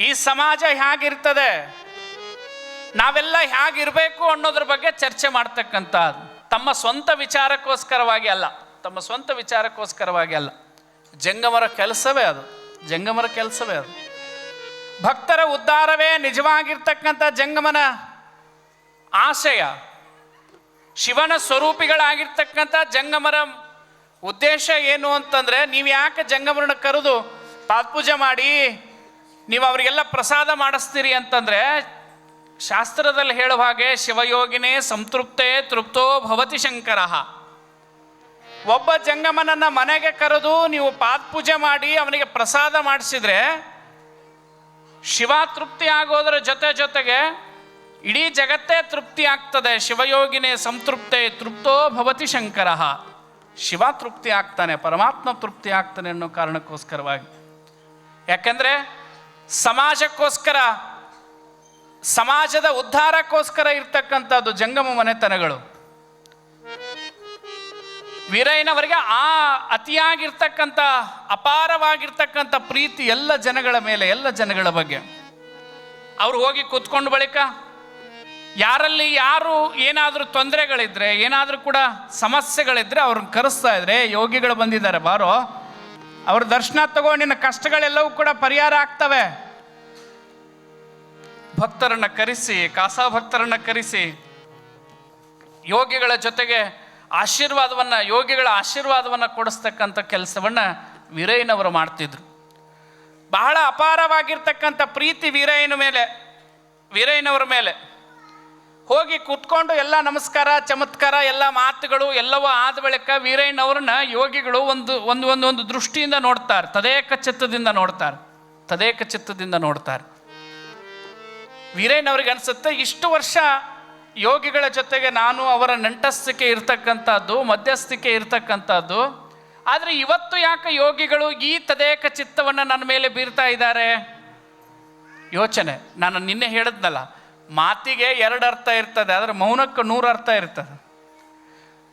ಈ ಸಮಾಜ ಹೇಗಿರ್ತದೆ? ನಾವೆಲ್ಲ ಹೇಗಿರಬೇಕು ಅನ್ನೋದ್ರ ಬಗ್ಗೆ ಚರ್ಚೆ ಮಾಡ್ತಕ್ಕಂಥದ್ದು ತಮ್ಮ ಸ್ವಂತ ವಿಚಾರಕ್ಕೋಸ್ಕರವಾಗಿ ಅಲ್ಲ. ತಮ್ಮ ಸ್ವಂತ ವಿಚಾರಕ್ಕೋಸ್ಕರವಾಗಿ ಅಲ್ಲ. ಜಂಗಮರ ಕೆಲಸವೇ ಅದು. ಜಂಗಮರ ಕೆಲಸವೇ ಅದು. ಭಕ್ತರ ಉದ್ಧಾರವೇ ನಿಜವಾಗಿರ್ತಕ್ಕಂಥ ಜಂಗಮನ ಆಶಯ. ಶಿವನ ಸ್ವರೂಪಿಗಳಾಗಿರ್ತಕ್ಕಂಥ ಜಂಗಮರ ಉದ್ದೇಶ ಏನು ಅಂತಂದರೆ ನೀವು ಯಾಕೆ ಜಂಗಮರನ್ನ ಕರೆದು ತಾತ್ಪೂಜೆ ಮಾಡಿ ನೀವು ಅವರಿಗೆಲ್ಲ ಪ್ರಸಾದ ಮಾಡಿಸ್ತೀರಿ ಅಂತಂದರೆ ಶಾಸ್ತ್ರದಲ್ಲಿ ಹೇಳುವ ಹಾಗೆ ಶಿವಯೋಗಿನೇ ಸಂತೃಪ್ತೇ ತೃಪ್ತೋ ಭವತಿ ಶಂಕರ. ಒಬ್ಬ ಜಂಗಮನನ್ನ ಮನೆಗೆ ಕರೆದು ನೀವು ಪಾತ್ಪೂಜೆ ಮಾಡಿ ಅವನಿಗೆ ಪ್ರಸಾದ ಮಾಡಿಸಿದ್ರೆ ಶಿವ ತೃಪ್ತಿ ಆಗೋದರ ಜೊತೆ ಜೊತೆಗೆ ಇಡೀ ಜಗತ್ತೇ ತೃಪ್ತಿ ಆಗ್ತದೆ. ಶಿವಯೋಗಿನೇ ಸಂತೃಪ್ತೆ ತೃಪ್ತೋ ಭವತಿ ಶಂಕರ. ಶಿವ ತೃಪ್ತಿ ಆಗ್ತಾನೆ, ಪರಮಾತ್ಮ ತೃಪ್ತಿ ಆಗ್ತಾನೆ ಅನ್ನೋ ಕಾರಣಕ್ಕೋಸ್ಕರವಾಗಿ. ಯಾಕಂದ್ರೆ ಸಮಾಜಕ್ಕೋಸ್ಕರ, ಸಮಾಜದ ಉದ್ಧಾರಕ್ಕೋಸ್ಕರ ಇರ್ತಕ್ಕಂಥದ್ದು ಜಂಗಮ ಮನೆತನಗಳು. ವೀರಯ್ಯನವರಿಗೆ ಆ ಅತಿಯಾಗಿರ್ತಕ್ಕಂಥ, ಅಪಾರವಾಗಿರ್ತಕ್ಕಂಥ ಪ್ರೀತಿ ಎಲ್ಲ ಜನಗಳ ಮೇಲೆ, ಎಲ್ಲ ಜನಗಳ ಬಗ್ಗೆ. ಅವರು ಹೋಗಿ ಕೂತ್ಕೊಂಡು ಬಳಿಕ ಯಾರಲ್ಲಿ ಯಾರು ಏನಾದರೂ ತೊಂದರೆಗಳಿದ್ರೆ, ಏನಾದರೂ ಕೂಡ ಸಮಸ್ಯೆಗಳಿದ್ರೆ ಅವ್ರನ್ನ ಕರೆಸ್ತಾ ಇದ್ರೆ ಯೋಗಿಗಳು ಬಂದಿದ್ದಾರೆ, ಬಾರೋ. ಅವ್ರ ದರ್ಶನ ತಗೋ, ನಿನ್ನ ಕಷ್ಟಗಳೆಲ್ಲವೂ ಕೂಡ ಪರಿಹಾರ ಆಗ್ತವೆ. ಭಕ್ತರನ್ನ ಕರೆಸಿ, ಕಾಸಾ ಭಕ್ತರನ್ನ ಕರೆಸಿ, ಯೋಗಿಗಳ ಜೊತೆಗೆ ಆಶೀರ್ವಾದವನ್ನು, ಯೋಗಿಗಳ ಆಶೀರ್ವಾದವನ್ನು ಕೊಡಿಸ್ತಕ್ಕಂಥ ಕೆಲಸವನ್ನು ವೀರಯ್ಯನವರು ಮಾಡ್ತಿದ್ರು. ಬಹಳ ಅಪಾರವಾಗಿರ್ತಕ್ಕಂಥ ಪ್ರೀತಿ ವೀರಯ್ಯನ ಮೇಲೆ, ವೀರಯ್ಯನವರ ಮೇಲೆ. ಹೋಗಿ ಕೂತ್ಕೊಂಡು ಎಲ್ಲ ನಮಸ್ಕಾರ, ಚಮತ್ಕಾರ, ಎಲ್ಲ ಮಾತುಗಳು ಎಲ್ಲವೂ ಆದ ಬಳಿಕ ವೀರಯ್ಯನವ್ರನ್ನ ಯೋಗಿಗಳು ಒಂದು ಒಂದು ಒಂದು ಒಂದು ದೃಷ್ಟಿಯಿಂದ ನೋಡ್ತಾರೆ, ತದೇಕ ಚಿತ್ತದಿಂದ ನೋಡ್ತಾರೆ, ತದೇಕ ಚಿತ್ತದಿಂದ ನೋಡ್ತಾರೆ. ವೀರಯ್ಯನವ್ರಿಗೆ ಅನಿಸುತ್ತೆ, ಇಷ್ಟು ವರ್ಷ ಯೋಗಿಗಳ ಜೊತೆಗೆ ನಾನು ಅವರ ನಂಟಸ್ತಿಕೆ ಇರ್ತಕ್ಕಂಥದ್ದು, ಮಧ್ಯಸ್ಥಿಕೆ ಇರ್ತಕ್ಕಂಥದ್ದು, ಆದರೆ ಇವತ್ತು ಯಾಕೆ ಯೋಗಿಗಳು ಈ ತದೇಕ ಚಿತ್ತವನ್ನು ನನ್ನ ಮೇಲೆ ಬೀರ್ತಾ ಇದ್ದಾರೆ? ಯೋಚನೆ, ನಾನು ನಿನ್ನೆ ಹೇಳಿದ್ನಲ್ಲ ಮಾತಿಗೆ ಎರಡು ಅರ್ಥ ಇರ್ತದೆ, ಆದರೆ ಮೌನಕ್ಕೆ ನೂರು ಅರ್ಥ ಇರ್ತದೆ.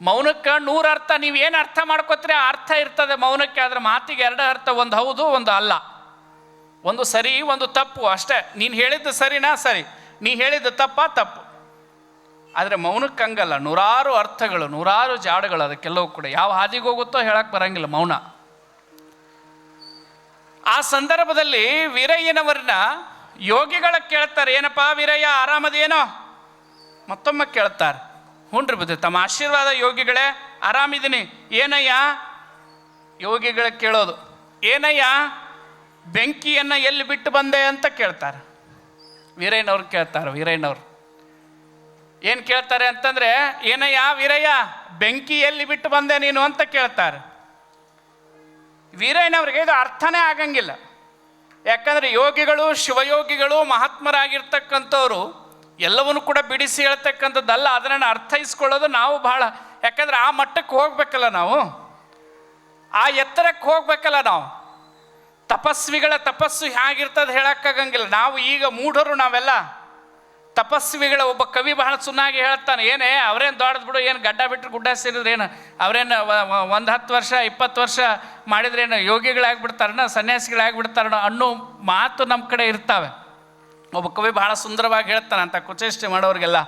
ಮೌನಕ್ಕೆ ನೂರು ಅರ್ಥ, ನೀವು ಏನು ಅರ್ಥ ಮಾಡ್ಕೋತೀರಿ ಆ ಅರ್ಥ ಇರ್ತದೆ ಮೌನಕ್ಕೆ, ಆದರೆ ಮಾತಿಗೆ ಎರಡು ಅರ್ಥ, ಒಂದು ಹೌದು, ಒಂದು ಅಲ್ಲ. ಒಂದು ಸರಿ, ಒಂದು ತಪ್ಪು, ಅಷ್ಟೇ. ನೀನು ಹೇಳಿದ್ದು ಸರಿನಾ? ಸರಿ. ನೀ ಹೇಳಿದ್ದು ತಪ್ಪ? ತಪ್ಪು. ಆದರೆ ಮೌನಕ್ಕೆ ಹಂಗಲ್ಲ, ನೂರಾರು ಅರ್ಥಗಳು, ನೂರಾರು ಜಾಡುಗಳು ಅದಕ್ಕೆಲ್ಲವೂ ಕೂಡ. ಯಾವ ಹಾದಿಗೆ ಹೋಗುತ್ತೋ ಹೇಳಕ್ಕೆ ಬರಂಗಿಲ್ಲ ಮೌನ. ಆ ಸಂದರ್ಭದಲ್ಲಿ ವೀರಯ್ಯನವರನ್ನ ಯೋಗಿಗಳ ಕೇಳ್ತಾರೆ, ಏನಪ್ಪ ವೀರಯ್ಯ, ಆರಾಮದೇನೋ? ಮತ್ತೊಮ್ಮೆ ಕೇಳ್ತಾರೆ. ಹುಣ್ರಿ ಬುದ್ಧಿ, ತಮ್ಮ ಆಶೀರ್ವಾದ ಯೋಗಿಗಳೇ ಆರಾಮಿದ್ದೀನಿ ಏನಯ್ಯ? ಯೋಗಿಗಳ ಕೇಳೋದು, ಏನಯ್ಯ? ಬೆಂಕಿಯನ್ನು ಎಲ್ಲಿ ಬಿಟ್ಟು ಬಂದೆ ಅಂತ ಕೇಳ್ತಾರೆ. ವೀರಯ್ಯನವ್ರು ಕೇಳ್ತಾರೆ, ವೀರಯ್ಯನವ್ರು. ಏನು ಕೇಳ್ತಾರೆ ಅಂತಂದರೆ, ಏನಯ್ಯ, ವೀರಯ್ಯ, ಬೆಂಕಿ ಎಲ್ಲಿ ಬಿಟ್ಟು ಬಂದೆ ನೀನು ಅಂತ ಕೇಳ್ತಾರೆ. ವೀರಯ್ಯನವ್ರಿಗೆ ಇದು ಅರ್ಥನೇ ಆಗಂಗಿಲ್ಲ. ಯಾಕಂದರೆ ಯೋಗಿಗಳು, ಶಿವಯೋಗಿಗಳು, ಮಹಾತ್ಮರಾಗಿರ್ತಕ್ಕಂಥವ್ರು ಎಲ್ಲವನ್ನು ಕೂಡ ಬಿಡಿಸಿ ಹೇಳ್ತಕ್ಕಂಥದ್ದಲ್ಲ, ಅದನ್ನು ಅರ್ಥೈಸ್ಕೊಳ್ಳೋದು ನಾವು ಬಹಳ. ಯಾಕಂದ್ರೆ ಆ ಮಟ್ಟಕ್ಕೆ ಹೋಗ್ಬೇಕಲ್ಲ ನಾವು? ಆ ಎತ್ತರಕ್ಕೆ ಹೋಗ್ಬೇಕಲ್ಲ ನಾವು? ತಪಸ್ವಿಗಳ ತಪಸ್ಸು ಹೇಗಿರ್ತದೆ ಹೇಳಕ್ಕಾಗಂಗಿಲ್ಲ. ನಾವು ಈಗ ಮೂಢರು ನಾವೆಲ್ಲ. ತಪಸ್ವಿಗಳ ಒಬ್ಬ ಕವಿ ಬಹಳ ಸುನ್ನಾಗಿ ಹೇಳ್ತಾನೆ, ಏನೇ, ಅವ್ರೇನು ದೊಡ್ಡದು ಬಿಡು, ಏನು ಗಡ್ಡ ಬಿಟ್ಟರು ಗುಡ್ಡ ಸೇರಿದ್ರೆ ಏನು? ಅವ್ರೇನು ಒಂದು ಹತ್ತು ವರ್ಷ, ಇಪ್ಪತ್ತು ವರ್ಷ ಮಾಡಿದ್ರೇನು ಯೋಗಿಗಳಾಗ್ಬಿಡ್ತಾರಣ ಸನ್ಯಾಸಿಗಳಾಗ್ಬಿಡ್ತಾರಣ ಅನ್ನೋ ಮಾತು ನಮ್ಮ ಕಡೆ ಇರ್ತಾವೆ. ಒಬ್ಬ ಕವಿ ಬಹಳ ಸುಂದರವಾಗಿ ಹೇಳ್ತಾನೆ ಅಂತ ಕುಚೇಷ್ಟೆ ಮಾಡೋರಿಗೆಲ್ಲ.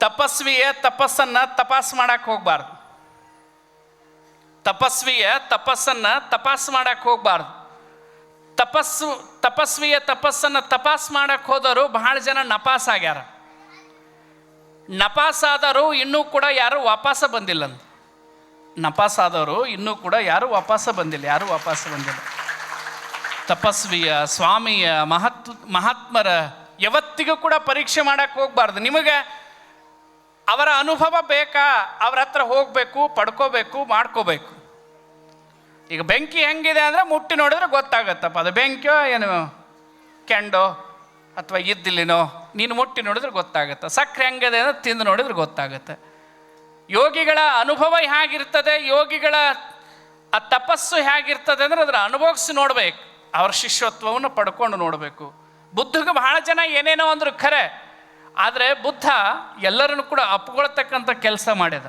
ತಪಸ್ವಿಯ ತಪಸ್ಸನ್ನು ತಪಾಸ್ ಮಾಡಕ್ಕೆ ಹೋಗ್ಬಾರ್ದು. ತಪಸ್ವಿಯ ತಪಸ್ಸನ್ನು ತಪಾಸ್ ಮಾಡಕ್ಕೆ ಹೋಗ್ಬಾರ್ದು. ತಪಸ್ಸು, ತಪಸ್ವಿಯ ತಪಸ್ಸನ್ನು ತಪಾಸ್ ಮಾಡಕ್ಕೆ ಹೋದವರು ಬಹಳ ಜನ ನಪಾಸ್ ಆಗ್ಯಾರ. ನಪಾಸ್ ಆದವರು ಇನ್ನೂ ಕೂಡ ಯಾರು ವಾಪಸ್ ಬಂದಿಲ್ಲ ಅಂತ ನಪಾಸ್ ಆದವರು ಇನ್ನೂ ಕೂಡ ಯಾರು ವಾಪಸ್ ಬಂದಿಲ್ಲ, ಯಾರು ವಾಪಸ್ ಬಂದಿಲ್ಲ. ತಪಸ್ವಿಯ, ಸ್ವಾಮಿಯ, ಮಹತ್, ಮಹಾತ್ಮರ ಯಾವತ್ತಿಗೂ ಕೂಡ ಪರೀಕ್ಷೆ ಮಾಡಕ್ಕೆ ಹೋಗ್ಬಾರ್ದು. ನಿಮಗೆ ಅವರ ಅನುಭವ ಬೇಕಾ? ಅವ್ರ ಹತ್ರ ಹೋಗಬೇಕು, ಪಡ್ಕೋಬೇಕು, ಮಾಡ್ಕೋಬೇಕು. ಈಗ ಬೆಂಕಿ ಹೆಂಗಿದೆ ಅಂದರೆ ಮುಟ್ಟಿ ನೋಡಿದ್ರೆ ಗೊತ್ತಾಗತ್ತಪ್ಪ. ಅದು ಬೆಂಕಿಯೋ ಏನು ಕೆಂಡೋ ಅಥವಾ ಇದ್ದಿಲಿನೋ ನೀನು ಮುಟ್ಟಿ ನೋಡಿದ್ರೆ ಗೊತ್ತಾಗುತ್ತೆ. ಸಕ್ಕರೆ ಹೆಂಗಿದೆ ಅಂದರೆ ತಿಂದು ನೋಡಿದ್ರೆ ಗೊತ್ತಾಗುತ್ತೆ. ಯೋಗಿಗಳ ಅನುಭವ ಹೇಗಿರ್ತದೆ? ಯೋಗಿಗಳ ಆ ತಪಸ್ಸು ಹೇಗಿರ್ತದೆ ಅಂದರೆ ಅದರ ಅನುಭವಿಸಿ ನೋಡ್ಬೇಕು. ಅವ್ರ ಶಿಷ್ಯತ್ವವನ್ನು ಪಡ್ಕೊಂಡು ನೋಡಬೇಕು. ಬುದ್ಧಗೆ ಬಹಳ ಜನ ಏನೇನೋ ಅಂದರು ಖರೆ. ಆದರೆ ಬುದ್ಧ ಎಲ್ಲರನ್ನು ಕೂಡ ಅಪ್ಪುಗೊಳ್ತಕ್ಕಂಥ ಕೆಲಸ ಮಾಡಿದ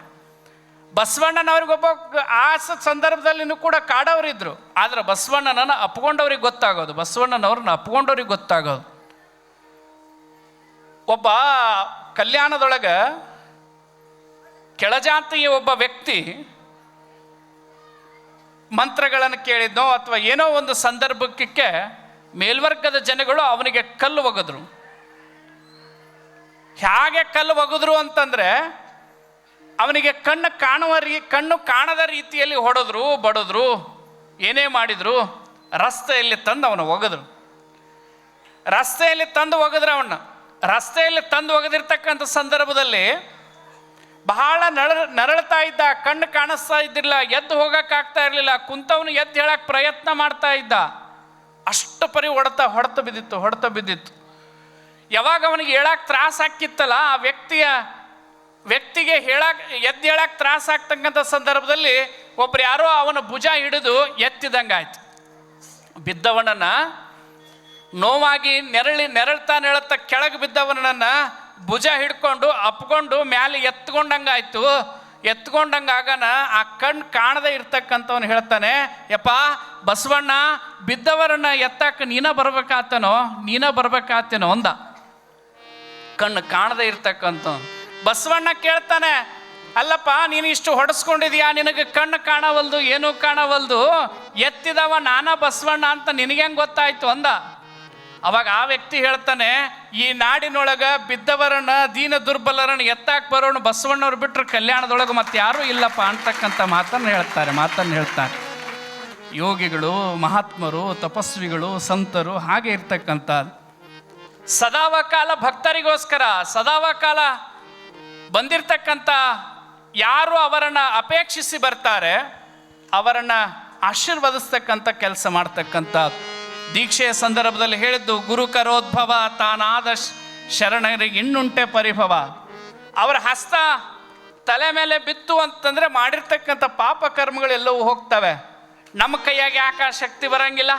ಬಸವಣ್ಣನವ್ರಿಗೊಬ್ಬ ಆ ಸಂದರ್ಭದಲ್ಲಿನೂ ಕೂಡ ಕಾಡವರಿದ್ರು. ಆದ್ರೆ ಬಸವಣ್ಣನನ್ನ ಅಪ್ಕೊಂಡವ್ರಿಗೆ ಗೊತ್ತಾಗೋದು. ಬಸವಣ್ಣನವ್ರನ್ನ ಅಪ್ಕೊಂಡವ್ರಿಗೆ ಗೊತ್ತಾಗೋದು. ಒಬ್ಬ ಕಲ್ಯಾಣದೊಳಗೆ ಕೆಳಜಾತಿಯ ಒಬ್ಬ ವ್ಯಕ್ತಿ ಮಂತ್ರಗಳನ್ನು ಕೇಳಿದ್ನೋ ಅಥವಾ ಏನೋ ಒಂದು ಸಂದರ್ಭಕ್ಕೆ ಮೇಲ್ವರ್ಗದ ಜನಗಳು ಅವನಿಗೆ ಕಲ್ಲು ಒಗೆದ್ರು. ಹೇಗೆ ಕಲ್ಲು ಒಗೆದ್ರು ಅಂತಂದ್ರೆ ಅವನಿಗೆ ಕಣ್ಣು ಕಾಣುವ ರೀ, ಕಣ್ಣು ಕಾಣದ ರೀತಿಯಲ್ಲಿ ಹೊಡೆದ್ರು, ಬಡಿದ್ರು, ಏನೇ ಮಾಡಿದ್ರು, ರಸ್ತೆಯಲ್ಲಿ ತಂದು ಅವನು ಒಗೆದ್ರು. ರಸ್ತೆಯಲ್ಲಿ ತಂದು ಒಗೆದ್ರು ಅವನ್ನ. ರಸ್ತೆಯಲ್ಲಿ ತಂದು ಒಗೆದಿರ್ತಕ್ಕಂಥ ಸಂದರ್ಭದಲ್ಲಿ ಬಹಳ ನಳ, ನರಳ್ತಾ ಇದ್ದ, ಕಣ್ಣು ಕಾಣಿಸ್ತಾ ಇದ್ದಿಲ್ಲ, ಎದ್ದು ಹೋಗೋಕ್ಕಾಗ್ತಾ ಇರಲಿಲ್ಲ, ಕುಂತವನು ಎದ್ದು ಹೇಳಕ್ಕೆ ಪ್ರಯತ್ನ ಮಾಡ್ತಾ ಇದ್ದ. ಅಷ್ಟು ಪರಿ ಹೊಡೆತ ಹೊಡೆತ ಬಿದ್ದಿತ್ತು ಹೊಡೆತ ಬಿದ್ದಿತ್ತು. ಯಾವಾಗ ಅವನಿಗೆ ಹೇಳಕ್ಕೆ ತ್ರಾಸ ಆಕ್ಕಿತ್ತಲ್ಲ ಆ ವ್ಯಕ್ತಿಯ ವ್ಯಕ್ತಿಗೆ ಹೇಳಕ್, ಎದ್ದು ಹೇಳಕ್ ತ್ರಾಸ ಆಗ್ತಕ್ಕಂಥ ಸಂದರ್ಭದಲ್ಲಿ ಒಬ್ರು ಯಾರೋ ಅವನ ಭುಜ ಹಿಡಿದು ಎತ್ತಿದಂಗಾಯ್ತು. ಬಿದ್ದವನನ್ನ ನೋವಾಗಿ ನೆರಳಿ ನೆರಳ್ತಾ ನೆರಳ್ತಾ ಕೆಳಗೆ ಬಿದ್ದವನನ್ನ ಭುಜ ಹಿಡ್ಕೊಂಡು ಅಪ್ಕೊಂಡು ಮ್ಯಾಲೆ ಎತ್ಕೊಂಡಂಗಾಯ್ತು. ಎತ್ಕೊಂಡಂಗಾಗನ ಆ ಕಣ್ಣು ಕಾಣದೇ ಇರ್ತಕ್ಕಂಥವನು ಹೇಳ್ತಾನೆ, ಯಪ್ಪ, ಬಸವಣ್ಣ, ಬಿದ್ದವರನ್ನ ಎತ್ತಾಕ ನೀನ ಬರ್ಬೇಕಾತನೋ, ನೀನ ಬರ್ಬೇಕಾತೇನೋ ಅಂದ. ಕಣ್ಣು ಕಾಣದೇ ಇರ್ತಕ್ಕಂಥ ಬಸವಣ್ಣ ಕೇಳ್ತಾನೆ, ಅಲ್ಲಪ್ಪ, ನೀನು ಇಷ್ಟು ಹೊಡೆಸ್ಕೊಂಡಿದ್ಯಾ? ನಿನಗೆ ಕಣ್ಣು ಕಾಣವಲ್ದು, ಏನೂ ಕಾಣವಲ್ದು? ಎತ್ತಿದವ ನಾನಾ ಬಸವಣ್ಣ ಅಂತ ನಿನಗೆ ಹೆಂಗೆ ಗೊತ್ತಾಯ್ತು? ಅಂದ. ಅವಾಗ ಆ ವ್ಯಕ್ತಿ ಹೇಳ್ತಾನೆ, ಈ ನಾಡಿನೊಳಗ ಬಿದ್ದವರನ್ನ, ದೀನ ದುರ್ಬಲರನ್ನ ಎತ್ತಾಕ್ ಬರೋಣ ಬಸವಣ್ಣವ್ರು ಬಿಟ್ರೆ ಕಲ್ಯಾಣದೊಳಗೆ ಮತ್ತೆ ಯಾರೂ ಇಲ್ಲಪ್ಪ ಅಂತಕ್ಕಂಥ ಮಾತನ್ನು ಹೇಳ್ತಾರೆ ಮಾತನ್ನು ಹೇಳ್ತಾರೆ. ಯೋಗಿಗಳು, ಮಹಾತ್ಮರು, ತಪಸ್ವಿಗಳು, ಸಂತರು ಹಾಗೆ ಇರ್ತಕ್ಕಂಥ ಸದಾವಕಾಲ ಭಕ್ತರಿಗೋಸ್ಕರ, ಸದಾವ ಕಾಲ ಬಂದಿರತಕ್ಕಂಥ ಯಾರು ಅವರನ್ನು ಅಪೇಕ್ಷಿಸಿ ಬರ್ತಾರೆ, ಅವರನ್ನು ಆಶೀರ್ವದಿಸ್ತಕ್ಕಂಥ ಕೆಲಸ ಮಾಡ್ತಕ್ಕಂಥ ದೀಕ್ಷೆಯ ಸಂದರ್ಭದಲ್ಲಿ ಹೇಳಿದ್ದು, ಗುರು ಕರೋದ್ಭವ, ತಾನಾದ ಶರಣರಿಗೆ ಇನ್ನುಂಟೆ ಪರಿಭವ. ಅವರ ಹಸ್ತ ತಲೆ ಮೇಲೆ ಬಿತ್ತು ಅಂತಂದ್ರೆ ಮಾಡಿರ್ತಕ್ಕಂಥ ಪಾಪ ಕರ್ಮಗಳೆಲ್ಲವೂ ಹೋಗ್ತವೆ. ನಮ್ಮ ಕೈಯಾಗ ಯಾಕೆ ಆ ಶಕ್ತಿ ಬರಂಗಿಲ್ಲ?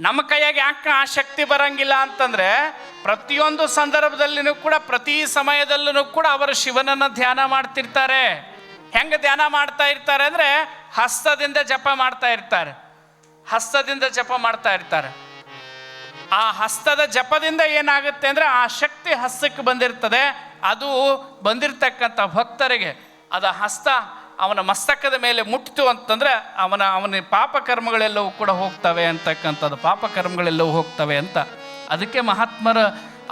ನಮ್ಮ ಕೈಯಾಗ ಯಾಕೆ ಆ ಶಕ್ತಿ ಬರಂಗಿಲ್ಲ ಅಂತಂದ್ರೆ ಪ್ರತಿಯೊಂದು ಸಂದರ್ಭದಲ್ಲಿನೂ ಕೂಡ, ಪ್ರತಿ ಸಮಯದಲ್ಲೂ ಕೂಡ ಅವರು ಶಿವನನ್ನ ಧ್ಯಾನ ಮಾಡ್ತಿರ್ತಾರೆ. ಹೆಂಗೆ ಧ್ಯಾನ ಮಾಡ್ತಾ ಇರ್ತಾರೆ ಅಂದ್ರೆ, ಹಸ್ತದಿಂದ ಜಪ ಮಾಡ್ತಾ ಇರ್ತಾರೆ. ಹಸ್ತದಿಂದ ಜಪ ಮಾಡ್ತಾ ಇರ್ತಾರೆ. ಆ ಹಸ್ತದ ಜಪದಿಂದ ಏನಾಗುತ್ತೆ ಅಂದ್ರೆ, ಆ ಶಕ್ತಿ ಹಸ್ತಕ್ಕೆ ಬಂದಿರ್ತದೆ. ಅದು ಬಂದಿರತಕ್ಕಂಥ ಭಕ್ತರಿಗೆ, ಅದು ಹಸ್ತ ಅವನ ಮಸ್ತಕದ ಮೇಲೆ ಮುಟ್ಟಿತು ಅಂತಂದ್ರೆ, ಅವನ ಅವನ ಪಾಪಕರ್ಮಗಳೆಲ್ಲವೂ ಕೂಡ ಹೋಗ್ತವೆ ಅಂತಕ್ಕಂಥದ್ದು, ಪಾಪಕರ್ಮಗಳೆಲ್ಲವೂ ಹೋಗ್ತವೆ ಅಂತ. ಅದಕ್ಕೆ ಮಹಾತ್ಮರ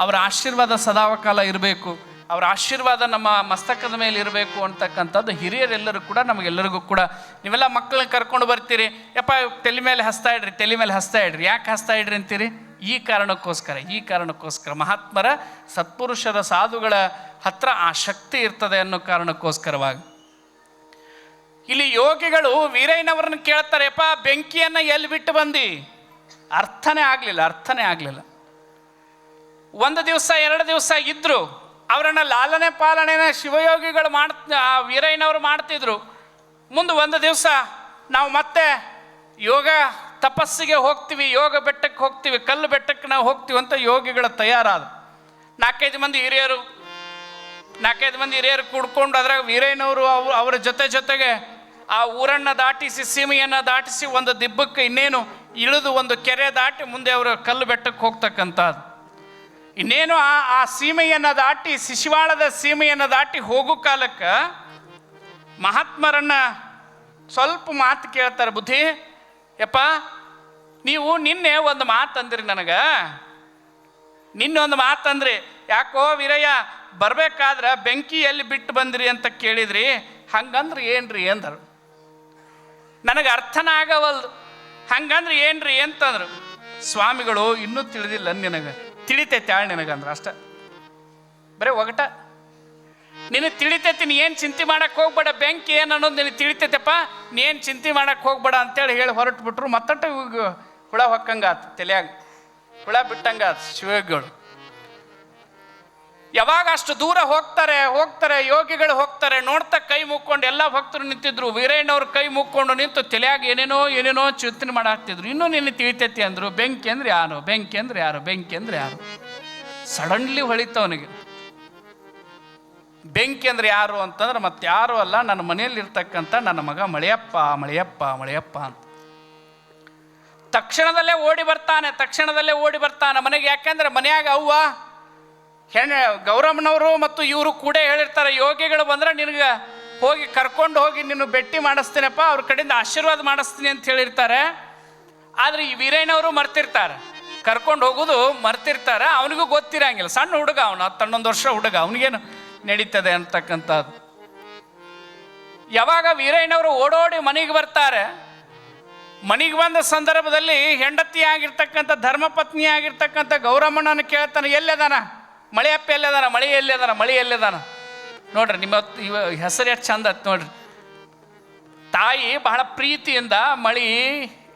ಅವರ ಆಶೀರ್ವಾದ ಸದಾವಕಾಲ ಇರಬೇಕು. ಅವರ ಆಶೀರ್ವಾದ ನಮ್ಮ ಮಸ್ತಕದ ಮೇಲೆ ಇರಬೇಕು ಅಂತಕ್ಕಂಥದ್ದು ಹಿರಿಯರೆಲ್ಲರೂ ಕೂಡ ನಮಗೆಲ್ಲರಿಗೂ ಕೂಡ. ನೀವೆಲ್ಲ ಮಕ್ಕಳನ್ನ ಕರ್ಕೊಂಡು ಬರ್ತೀರಿ. ಯಪ್ಪ, ತಲೆ ಮೇಲೆ ಹಸ್ತಾ ಇಡ್ರಿ, ತಲೆ ಮೇಲೆ ಹಸ್ತಾ ಇಡ್ರಿ. ಯಾಕೆ ಹಸ್ತಾ ಇಡ್ರಿ ಅಂತೀರಿ? ಈ ಕಾರಣಕ್ಕೋಸ್ಕರ ಈ ಕಾರಣಕ್ಕೋಸ್ಕರ ಮಹಾತ್ಮರ ಸತ್ಪುರುಷರ ಸಾಧುಗಳ ಹತ್ರ ಆ ಶಕ್ತಿ ಇರ್ತದೆ ಅನ್ನೋ ಕಾರಣಕ್ಕೋಸ್ಕರವಾಗಿ. ಇಲ್ಲಿ ಯೋಗಿಗಳು ವೀರಯ್ಯನವರನ್ನ ಕೇಳ್ತಾರೆ, ಯಪ್ಪ, ಬೆಂಕಿಯನ್ನು ಎಲ್ಲಿ ಬಿಟ್ಟು ಬಂದು? ಅರ್ಥನೇ ಆಗಲಿಲ್ಲ ಅರ್ಥನೇ ಆಗಲಿಲ್ಲ. ಒಂದು ದಿವಸ, ಎರಡು ದಿವಸ ಇದ್ದರು ಅವರನ್ನು ಲಾಲನೆ ಪಾಲನೆನ ಶಿವಯೋಗಿಗಳು ಮಾಡ್ ವೀರಯ್ಯನವರು ಮಾಡ್ತಿದ್ರು. ಮುಂದೆ ಒಂದು ದಿವಸ ನಾವು ಮತ್ತೆ ಯೋಗ ತಪಸ್ಸಿಗೆ ಹೋಗ್ತೀವಿ, ಯೋಗ ಬೆಟ್ಟಕ್ಕೆ ಹೋಗ್ತೀವಿ, ಕಲ್ಲು ಬೆಟ್ಟಕ್ಕೆ ನಾವು ಹೋಗ್ತೀವಿ ಅಂತ ಯೋಗಿಗಳು ತಯಾರಾದ ನಾಲ್ಕೈದು ಮಂದಿ ಹಿರಿಯರು, ನಾಲ್ಕೈದು ಮಂದಿ ಹಿರಿಯರು ಕೂಡ್ಕೊಂಡು ಅದ್ರಾಗ ವೀರಯ್ಯನವರು ಅವರು ಅವರ ಜೊತೆ ಜೊತೆಗೆ ಆ ಊರನ್ನು ದಾಟಿಸಿ, ಸೀಮೆಯನ್ನು ದಾಟಿಸಿ ಒಂದು ದಿಬ್ಬಕ್ಕೆ ಇನ್ನೇನು ಇಳಿದು ಒಂದು ಕೆರೆ ದಾಟಿ ಮುಂದೆ ಅವರು ಕಲ್ಲು ಬೆಟ್ಟಕ್ಕೆ ಹೋಗ್ತಕ್ಕಂಥದ್ದು. ಇನ್ನೇನು ಆ ಆ ಸೀಮೆಯನ್ನು ದಾಟಿ, ಶಿಶುವಾಳದ ಸೀಮೆಯನ್ನು ದಾಟಿ ಹೋಗೋ ಕಾಲಕ್ಕೆ ಮಹಾತ್ಮರನ್ನ ಸ್ವಲ್ಪ ಮಾತು ಕೇಳ್ತಾರೆ, ಬುದ್ಧಿ. ಯಪ್ಪ, ನೀವು ನಿನ್ನೆ ಒಂದು ಮಾತು ಅಂದ್ರಿ ನನಗೆ. ನಿನ್ನೆ ಒಂದು ಮಾತಂದ್ರಿ ಯಾಕೋ ವೀರಯ್ಯ, ಬರಬೇಕಾದ್ರೆ ಬೆಂಕಿ ಎಲ್ಲಿ ಬಿಟ್ಟು ಬಂದ್ರಿ ಅಂತ ಕೇಳಿದ್ರಿ. ಹಂಗಂದ್ರೆ ಏನ್ರಿ ಅಂದರು. ನನಗೆ ಅರ್ಥನ ಆಗವಲ್ದು ಹಂಗಂದ್ರೆ ಏನ್ರಿ ಅಂತಂದ್ರು. ಸ್ವಾಮಿಗಳು ಇನ್ನೂ ತಿಳಿದಿಲ್ಲ ನಿನಗೆ. ತಿಳಿತೈತೆ ಆಳ್ ನಿನಗಂದ್ರೆ ಅಷ್ಟ. ಬರೇ ಒಗಟ. ನಿನಗೆ ತಿಳಿತೈತಿ, ನೀ ಏನು ಚಿಂತೆ ಮಾಡಕ್ಕೆ ಹೋಗ್ಬೇಡ, ಬೆಂಕಿ ಏನು ಅನ್ನೋದು ನಿನಗೆ ತಿಳಿತೈತಪ್ಪ? ನೀ ಏನು ಚಿಂತೆ ಮಾಡಕ್ಕೆ ಹೋಗ್ಬೇಡ ಅಂತೇಳಿ ಹೇಳಿ ಹೊರಟು ಬಿಟ್ರು ಮತ್ತಟ್ಟು ಹುಳ ಹೊಕ್ಕಂಗಾತು, ತಲೆಯಾಗ. ಹುಳ ಬಿಟ್ಟಂಗಾತು ಶಿವಯೋಗಿಗಳು ಯಾವಾಗ ಅಷ್ಟು ದೂರ ಹೋಗ್ತಾರೆ ಹೋಗ್ತಾರೆ, ಯೋಗಿಗಳು ಹೋಗ್ತಾರೆ, ನೋಡ್ತಾ ಕೈ ಮುಕ್ಕೊಂಡು ಎಲ್ಲ ಭಕ್ತರು ನಿಂತಿದ್ರು, ವೀರಯ್ಯನವ್ರ ಕೈ ಮುಕ್ಕೊಂಡು ನಿಂತು ತಲೆಯಾಗಿ ಏನೇನೋ ಏನೇನೋ ಚಿಂತನೆ ಮಾಡಾಕ್ತಿದ್ರು. ಇನ್ನೂ ನಿನ್ನ ತಿಳಿತೈತಿ ಅಂದ್ರು, ಬೆಂಕಿ ಅಂದ್ರೆ ಯಾರು? ಬೆಂಕಿ ಅಂದ್ರೆ ಯಾರು? ಬೆಂಕಿ ಅಂದ್ರೆ ಯಾರು? ಸಡನ್ಲಿ ಹೊಳಿತವನಿಗೆ ಬೆಂಕಿ ಅಂದ್ರೆ ಯಾರು ಅಂತಂದ್ರೆ ಮತ್ತೆ ಯಾರು ಅಲ್ಲ, ನನ್ನ ಮನೆಯಲ್ಲಿ ಇರ್ತಕ್ಕಂಥ ನನ್ನ ಮಗ ಮಳೆಯಪ್ಪ ಮಳೆಯಪ್ಪ ಮಳೆಯಪ್ಪ ಅಂತ. ತಕ್ಷಣದಲ್ಲೇ ಓಡಿ ಬರ್ತಾನೆ, ತಕ್ಷಣದಲ್ಲೇ ಓಡಿ ಬರ್ತಾನೆ. ಮನೆಗೆ ಯಾಕೆಂದ್ರೆ ಮನೆಯಾಗ ಅವ್ವ ಹೆಣ್ಣು, ಗೌರಮ್ಮನವರು ಮತ್ತು ಇವರು ಕೂಡ ಹೇಳಿರ್ತಾರೆ, ಯೋಗಿಗಳು ಬಂದ್ರೆ ನಿನಗೆ ಹೋಗಿ ಕರ್ಕೊಂಡು ಹೋಗಿ ನಿನ್ನ ಭೇಟಿ ಮಾಡಿಸ್ತೀನಪ್ಪ, ಅವ್ರ ಕಡೆಯಿಂದ ಆಶೀರ್ವಾದ ಮಾಡಿಸ್ತೀನಿ ಅಂತ ಹೇಳಿರ್ತಾರೆ. ಆದರೆ ಈ ವೀರಯ್ಯನವರು ಮರ್ತಿರ್ತಾರೆ. ಕರ್ಕೊಂಡು ಹೋಗೋದು ಮರ್ತಿರ್ತಾರೆ. ಅವನಿಗೂ ಗೊತ್ತಿರಂಗಿಲ್ಲ. ಸಣ್ಣ ಹುಡುಗ ಅವನು, ಹತ್ತು ಹನ್ನೊಂದು ವರ್ಷ ಹುಡುಗ, ಅವನಿಗೇನು ನಡೀತದೆ ಅಂತಕ್ಕಂಥದ್ದು. ಯಾವಾಗ ವೀರಯ್ಯನವರು ಓಡೋಡಿ ಮನೆಗೆ ಬರ್ತಾರೆ, ಮನೆಗೆ ಬಂದ ಸಂದರ್ಭದಲ್ಲಿ ಹೆಂಡತಿ ಆಗಿರ್ತಕ್ಕಂಥ ಧರ್ಮಪತ್ನಿ ಆಗಿರ್ತಕ್ಕಂಥ ಗೌರಮ್ಮನನ್ನು ಕೇಳ್ತಾನೆ ಎಲ್ಲದಾನ ಮಳೆಯಪ್ಪ ಎಲ್ಲದಾನ? ಮಳೆ ಎಲ್ಲದಾನ? ಮಳೆ ಎಲ್ಲದಾನ? ನೋಡ್ರಿ, ನಿಮ್ಮ ಹೆಸರು ಎಷ್ಟು ಚಂದ ಆತ್ ನೋಡ್ರಿ. ತಾಯಿ ಬಹಳ ಪ್ರೀತಿಯಿಂದ ಮಳಿ,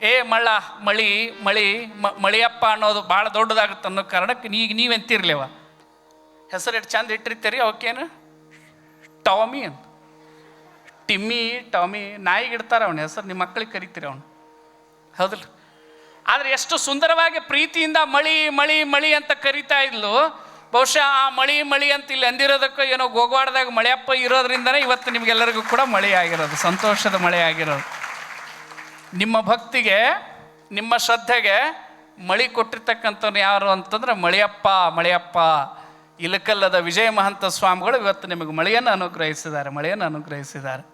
ಏ ಮಳಿ ಮಳಿ, ಮ- ಮಳಿಯಪ್ಪ ಅನ್ನೋದು ಭಾಳ ದೊಡ್ಡದಾಗುತ್ತೆ ಅನ್ನೋ ಕಾರಣಕ್ಕೆ ಈಗ ನೀವೆಂತಿರ್ಲಿವ? ಹೆಸರು ಎಷ್ಟು ಚಂದ ಇಟ್ಟಿರ್ತೀರಿ ಅವಕ್ಕೇನು? ಟಾಮಿ ಅಂತ. ಟಿಮ್ಮಿ, ಟಾಮಿ ನಾಯಿಗೆ ಇಡ್ತಾರೆ ಅವನ ಹೆಸರು, ನಿಮ್ಮ ಮಕ್ಕಳಿಗೆ ಕರಿತೀರಿ ಅವನು. ಹೌದಲ್ರಿ ಆದರೆ ಎಷ್ಟು ಸುಂದರವಾಗಿ ಪ್ರೀತಿಯಿಂದ ಮಳಿ ಮಳಿ ಮಳಿ ಅಂತ ಕರಿತಾ ಇದ್ಲು. ಬಹುಶಃ ಆ ಮಳಿ ಮಳಿ ಅಂತ ಇಲ್ಲಿ ಅಂದಿರೋದಕ್ಕೂ ಏನೋ ಗೋಗವಾಡದಾಗ ಮಳೆಯಪ್ಪ ಇರೋದ್ರಿಂದನೇ ಇವತ್ತು ನಿಮಗೆಲ್ಲರಿಗೂ ಕೂಡ ಮಳೆ ಆಗಿರೋದು, ಸಂತೋಷದ ಮಳೆ ಆಗಿರೋದು. ನಿಮ್ಮ ಭಕ್ತಿಗೆ, ನಿಮ್ಮ ಶ್ರದ್ಧೆಗೆ ಮಳಿ ಕೊಟ್ಟಿರ್ತಕ್ಕಂಥವ್ರು ಯಾರು ಅಂತಂದ್ರೆ ಮಳೆಯಪ್ಪ ಮಳೆಯಪ್ಪ. ಇಲಕಲ್ಲದ ವಿಜಯ ಮಹಂತ ಸ್ವಾಮಿಗಳು ಇವತ್ತು ನಿಮಗೆ ಮಳೆಯನ್ನು ಅನುಗ್ರಹಿಸಿದ್ದಾರೆ ಮಳೆಯನ್ನು ಅನುಗ್ರಹಿಸಿದ್ದಾರೆ.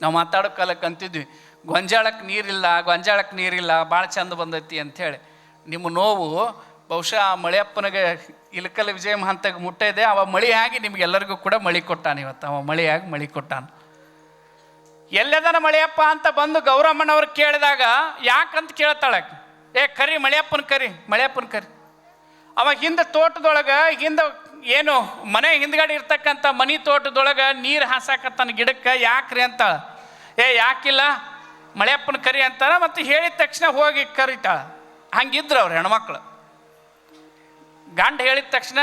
ನಾವು ಮಾತಾಡೋ ಕಾಲಕ್ಕೆ ಅಂತಿದ್ವಿ, ಗೊಂಜಾಳಕ್ಕೆ ನೀರಿಲ್ಲ ಗೊಂಜಾಳಕ್ಕೆ ನೀರಿಲ್ಲ, ಭಾಳ ಚಂದ ಬಂದೈತಿ ಅಂಥೇಳಿ ನಿಮ್ಮ ನೋವು ಬಹುಶಃ ಆ ಮಳೆಯಪ್ಪನಿಗೆ ಇಲಕಲ್ ವಿಜಯ ಮಹಂತಗೆ ಮುಟ್ಟಿದೆ ಅವ ಮಳಿ ಆಗಿ ನಿಮ್ಗೆಲ್ಲರಿಗೂ ಕೂಡ ಮಳಿ ಕೊಟ್ಟಾನ ಇವತ್ತು. ಅವ ಮಳೆಯಾಗಿ ಮಳಿ ಕೊಟ್ಟಾನ. ಎಲ್ಲದನ ಮಳೆಯಪ್ಪ ಅಂತ ಬಂದು ಗೌರಮ್ಮನವ್ರು ಕೇಳಿದಾಗ ಯಾಕಂತ ಕೇಳ್ತಾಳೆ. ಏ, ಕರಿ ಮಳೆಯಪ್ಪನ ಕರಿ ಮಳೆಯಪ್ಪನ ಕರಿ. ಅವ ಹಿಂದೆ ತೋಟದೊಳಗೆ, ಹಿಂದೆ ಏನು ಮನೆ ಹಿಂದ್ಗಡೆ ಇರ್ತಕ್ಕಂಥ ಮನಿ ತೋಟದೊಳಗೆ ನೀರು ಹಾಸಾಕತ್ತಾನ ಗಿಡಕ್ಕೆ, ಯಾಕ್ರಿ ಅಂತಾಳ. ಏ, ಯಾಕಿಲ್ಲ? ಮಳೆಯಪ್ಪನ ಕರಿ ಅಂತಾರ ಮತ್ತು ಹೇಳಿದ ತಕ್ಷಣ ಹೋಗಿ ಕರಿತಾಳ. ಹಂಗಿದ್ರು ಅವ್ರು ಹೆಣ್ಮಕ್ಳು. ಗಂಡ ಹೇಳಿದ ತಕ್ಷಣ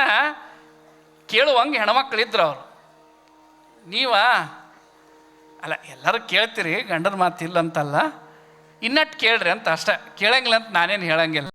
ಕೇಳುವಂಗೆ ಹೆಣ್ಮಕ್ಳು ಇದ್ರು ಅವರು. ನೀವ, ಅಲ್ಲ, ಎಲ್ಲರೂ ಕೇಳ್ತೀರಿ, ಗಂಡನ ಮಾತಿಲ್ಲ ಅಂತಲ್ಲ ಇನ್ನಟ್ಟು ಕೇಳ್ರಿ ಅಂತ ಅಷ್ಟೇ. ಕೇಳಂಗಿಲ್ಲ ಅಂತ ನಾನೇನು ಹೇಳಂಗಿಲ್ಲ.